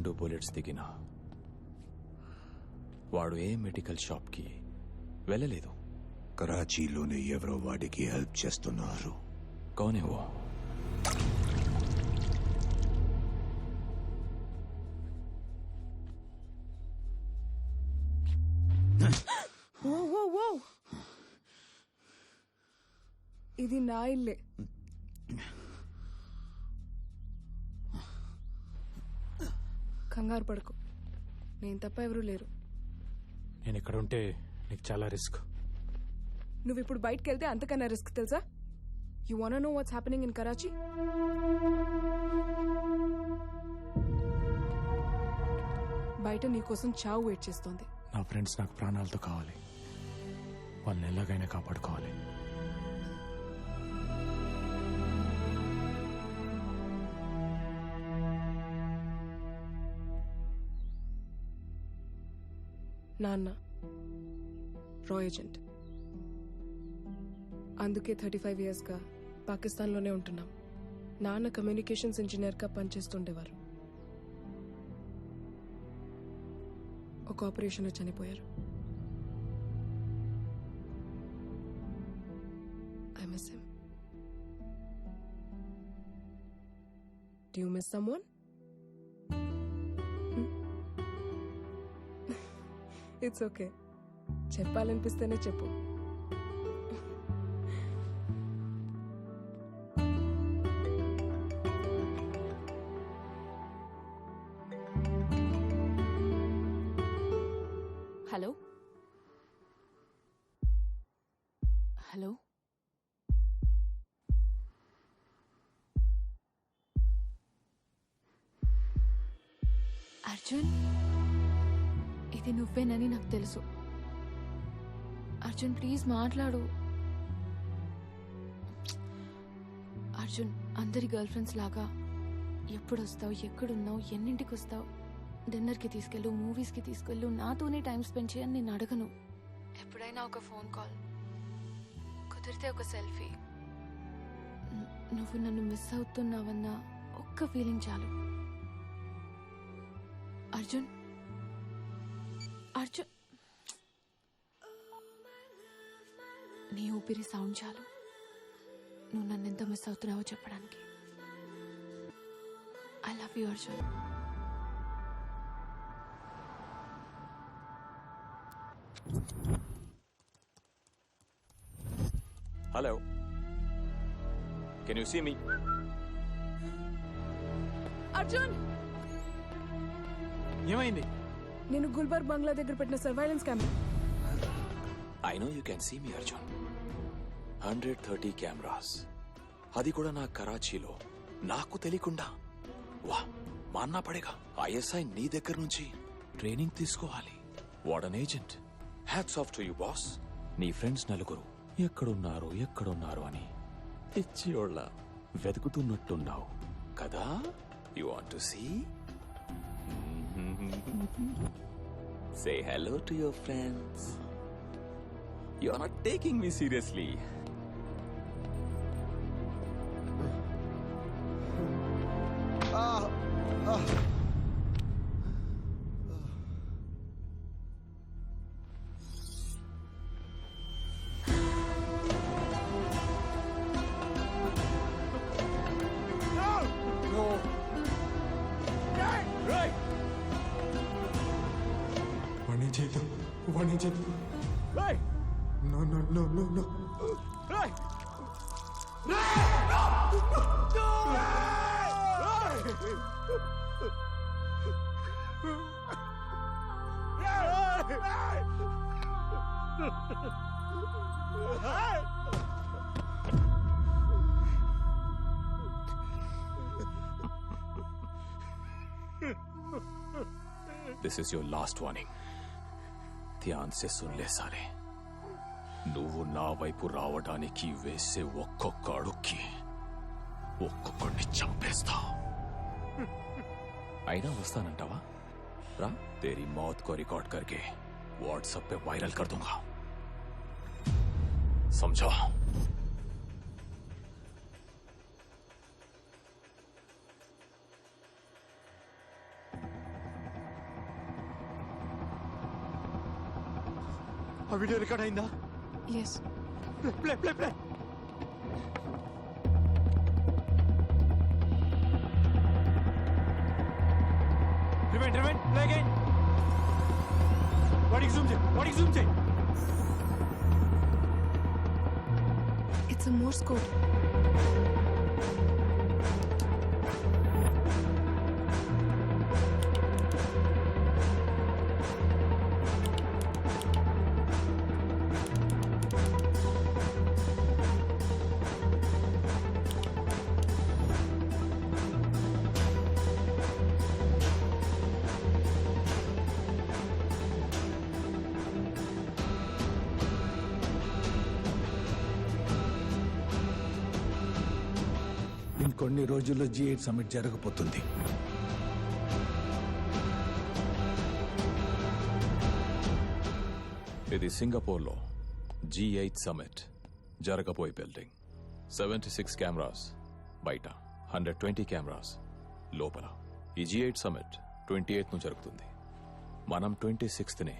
రెండు బుల్లెట్స్ దిగినా. వాడు ఏ మెడికల్ షాప్కి వెళ్ళలేదు. కరాచీలోనే ఎవరో వాడికి హెల్ప్ చేస్తున్నారు. కౌనేవో ఇది నా ఇల్లే. కంగారు పడుకో. నేను తప్ప ఎవరూ లేరు. నేను ఇక్కడ ఉంటే నీకు చాలా రిస్క్. నువ్వు ఇప్పుడు బయటకు వెళ్తే అంతకన్నా రిస్క్ తెలుసా? You want know what's happening in Karachi బయట నీకోసం చావు వెయిట్ చేస్తోంది. నా ఫ్రెండ్స్ నాకు ప్రాణాలతో కావాలి. వాళ్ళని ఎలాగైనా కాపాడుకోవాలి. నాన్న. రా ఏజెంట్ అందుకే థర్టీ ఫైవ్ ఇయర్స్గా పాకిస్తాన్లోనే ఉంటున్నాం. నాన్న కమ్యూనికేషన్స్ ఇంజనీర్గా పనిచేస్తుండేవారు. ఒక ఆపరేషన్లో చనిపోయారు. I miss him. Do miss someone it's okay చెప్పాలనిపిస్తేనే చెప్పు హలో హలో అర్జున్ ఇది నువ్వేనని నాకు తెలుసు. అర్జున్ ప్లీజ్ మాట్లాడు. అర్జున్ అందరి గర్ల్ ఫ్రెండ్స్ లాగా ఎప్పుడు వస్తావు ఎక్కడున్నావు ఎన్నింటికి వస్తావు డిన్నర్కి తీసుకెళ్ళు మూవీస్కి తీసుకెళ్ళు నాతోనే టైం స్పెండ్ చేయని నేను అడగను. ఎప్పుడైనా ఒక ఫోన్ కాల్. కుదిరితే ఒక సెల్ఫీ. నువ్వు నన్ను మిస్ అవుతున్నావన్న ఒక్క ఫీలింగ్ చాలు. అర్జున్? అర్జున్ నీ ఊపిరి సౌండ్ చాలు. నువ్వు నన్ను ఎంత మిస్ అవుతున్నావో చెప్పడానికి. I love you Arjun. Hello can you see me Arjun! ఏమైంది? నేను గుల్బర్గ్ బంగ్లా దగ్గర పెట్టిన surveillance camera I know you can see me Arjun hundred thirty cameras అది కూడా నా కరాచీలో. నాకు తెలియకుండా. వా మా అన్న పడేగా. ఐఎస్ఐ నీ దగ్గర నుంచి ట్రైనింగ్ తీసుకోవాలి. What an agent hats off to you boss నీ ఫ్రెండ్స్ నలుగురు. ఎక్కడున్నారు ఎక్కడున్నారు అని. పిచ్చియోళ్ళ వెతుకుతున్నట్టున్నావు. కదా? You want to see Say hello to your friends. You're not taking me seriously. Ah! Uh, ah! Uh. వాణ్ణి చేద్దాం వాణ్ణి చేద్దాం no no no no no this is your last warning Dhyan సే సున్లే సారే నువ్వు నా వైపు రావడానికి వేసే ఒక్కొక్క అడుక్కి ఒక్కొక్కడిని చంపేస్తా అయినా వస్తానంటావా రా तेरी मौत को रिकॉर्ड करके व्हाट्सएप पे वायरल कर दूंगा समझा వీడియో రికార్డ్ అయిందా? Yes play play play. Rewind rewind play again. వాడికి జూమ్ చేయి వాడికి జూమ్ చేయి. ఇట్స్ మోర్స్ కోడ్ కొన్ని రోజుల్లో జీ ఎయిట్ సమ్మిట్ జరగబోతుంది. ఇది సింగపూర్లో జీ ఎయిట్ సమిట్ జరగబోయే బిల్డింగ్ సెవెంటీ సిక్స్ కెమెరాస్ బయట హండ్రెడ్ ట్వంటీ కెమెరాస్ లోపల. ఈ జీ ఎయిట్ సమిట్ ట్వంటీ ఎయిత్ను జరుగుతుంది. మనం ట్వంటీ సిక్స్త్నే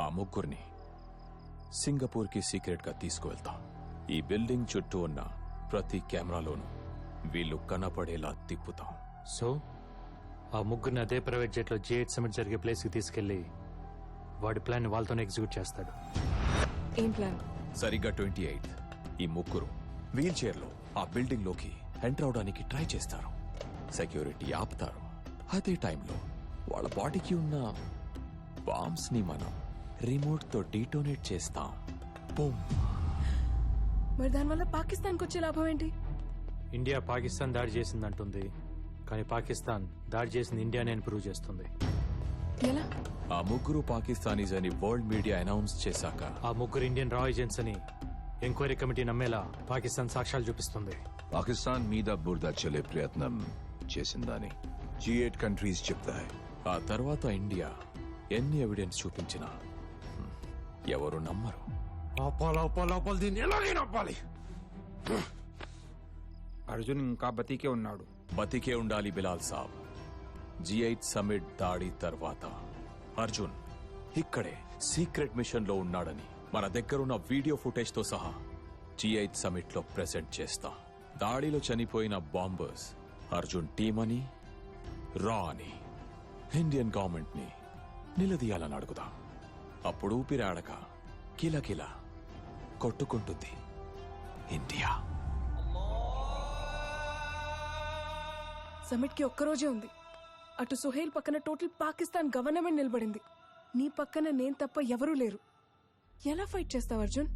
ఆ ముగ్గురిని సింగపూర్కి సీక్రెట్గా తీసుకువెళ్తాం. ఈ బిల్డింగ్ చుట్టూ ఉన్న ప్రతి కెమెరాలోనూ వీళ్ళు కనపడేలా తిప్పుతాం. సో ఆ ముగ్గురిని అదే ప్రైవేట్ జెట్లో జీ ఎయిట్ సమిట్ జరిగే ప్లేస్కి తీసుకెళ్ళి వాడి ప్లాన్ వాళ్ళతోనే ఎగ్జిక్యూట్ చేస్తాడు. ఏం ప్లాన్? సరిగ్గా ట్వంటీ ఎయిత్ ఈ ముగ్గురు వీల్ చైర్లో ఆ బిల్డింగ్లోకి ఎంటర్ అవడానికి ట్రై చేస్తారు. సెక్యూరిటీ ఆపుతారు. అదే టైంలో వాళ్ళ బాడీకి ఉన్న బాంబ్స్ని మనం రిమోట్తో డీటోనేట్ చేస్తాం. బూమ్. మరి దానివల్ల పాకిస్తాన్కి వచ్చే లాభం ఏంటి? ఇండియా పాకిస్తాన్ దాడి చేసిందంటుంది. కానీ పాకిస్తాన్ దాడి చేసింది ఇండియానే అని ప్రూవ్ చేస్తుంది. ఎలా? ఆ ముగ్గురు పాకిస్తానీస్ అని వరల్డ్ మీడియా అనౌన్స్ చేశాక. ఆ ముగ్గురు ఇండియన్ రా ఏజెంట్స్ అని ఎంక్వైరీ కమిటీ నమ్మేలా పాకిస్తాన్ సాక్ష్యాలు చూపిస్తుంది. పాకిస్తాన్ మీద బురద చల్లే ప్రయత్నం చేసిందని జీ ఎయిట్ కంట్రీస్ చెప్తాయి. ఆ తర్వాత ఇండియా ఎన్ని ఎవిడెన్స్ చూపించినా హ్మ్, ఎవరు నమ్మరు. ఆపాలి ఆపాలి ఆపాలి దీన్ని ఎలాగైనా ఆపాలి. అర్జున్ ఇంకా బతికే ఉన్నాడు. బతికే ఉండాలి Bilal Sahab. G eight summit దాడి తర్వాత అర్జున్ ఇక్కడే సీక్రెట్ మిషన్లో ఉన్నాడని మన దగ్గరున్న వీడియో ఫుటేజ్తో సహా జీ ఎయిట్ సమిట్లో ప్రెసెంట్ చేస్తా. దాడిలో చనిపోయిన బాంబర్స్ అర్జున్ టీమ్ అని రా అని ఇండియన్ గవర్నమెంట్ని నిలదీయాలని అడుగుదా అప్పుడు ఊపిరాడక కిలకిల కొట్టుకుంటుంది ఇండియా. సమిట్కి ఒక్కరోజే ఉంది. అటు సుహేల్ పక్కన టోటల్ పాకిస్తాన్ గవర్నమెంట్ నిలబడింది. నీ పక్కన నేను తప్ప ఎవరూ లేరు. ఎలా ఫైట్ చేస్తావు Arjun?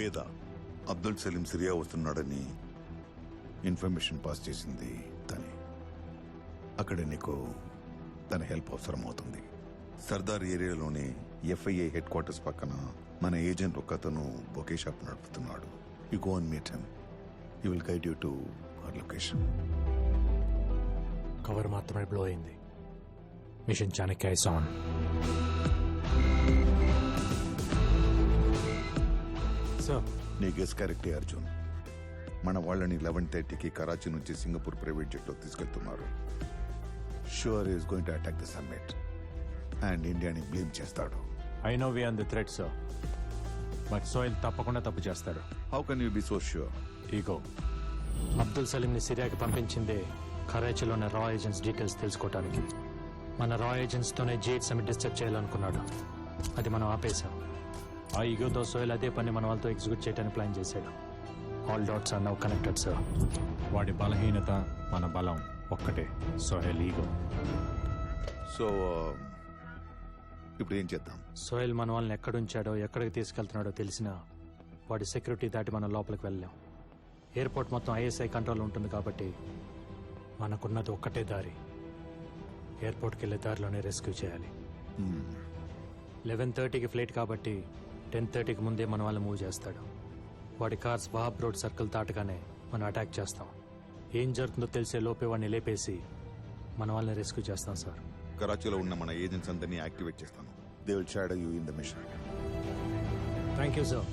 Zubeda Abdul Salim Syria వస్తున్నాడని ఇన్ఫర్మేషన్ పాస్ చేసింది తనే. అక్కడ నీకు తన హెల్ప్ అవసరం అవుతుంది సర్దార్ ఏరియాలోని ఎఫ్ఐఏ హెడ్ క్వార్టర్స్ పక్కన మన ఏజెంట్ ఒక అతను బొకే షాప్ నడుపుతున్నాడు. You go and meet him you will guide you to our location cover మాత్రమే బ్లో అయింది. మిషన్ చాణక్య ఇస్ ఆన్ నీ గెస్ కరెక్టే అర్జున్. మన వాళ్ళని లెవెన్ థర్టీకి కరాచీ నుంచి సింగపూర్ ప్రైవేట్ జెట్లో తీసుకెళ్తున్నారు. Sure is going to attack the summit and ఇండియాని బ్లేమ్ చేస్తాడు. I know we on the thread sir but soil తప్పకుండా తప్పు చేస్తాడు. How can you be so sure ego Abdul సలీంని సిరియాకి పంపించిందే కరాచీలోని రా ఏజెంట్స్ డీటెయిల్స్ తెలుసుకోవడానికి మన రా ఏజెంట్స్తోనే జేట్ సమిట్ డిస్టర్బ్ చేయాలనుకున్నాడు. అది మనం ఆపేశాం. ఆ ఈగోతో సోయల్ అదే పని మన వాళ్ళతో ఎగ్జిక్యూట్ చేయడానికి ప్లాన్ చేశాడు. All dots are now connected sir వాడి బలహీనత మన బలం ఒక్కటే సోహెల్ ఈగో. సో ఇప్పుడు ఏం చేద్దాం? సోయల్ మన వాళ్ళని ఎక్కడుంచాడో ఎక్కడికి తీసుకెళ్తున్నాడో తెలిసినా వాడి సెక్యూరిటీ దాటి మనం లోపలికి వెళ్ళలేం. ఎయిర్పోర్ట్ మొత్తం ఐఎస్ఐ కంట్రోల్ ఉంటుంది కాబట్టి మనకున్నది ఒక్కటే దారి. ఎయిర్పోర్ట్కి వెళ్ళే దారిలోనే రెస్క్యూ చేయాలి. లెవెన్ థర్టీకి ఫ్లైట్ కాబట్టి టెన్ థర్టీకి ముందే మన వాళ్ళు మూవ్ చేస్తాడు. వాడి కార్ స్వాబ్ రోడ్ సర్కిల్ దాటగానే మనం అటాక్ చేస్తాం. ఏం జరుగుతుందో తెలిసే లోపే వాడిని లేపేసి మన వాళ్ళని రెస్క్యూ చేస్తాం సార్. కరాచీలో ఉన్న మన ఏజెంట్స్ అందరినీ యాక్టివేట్ చేస్తాను. They will shadow you in the mission thank you sir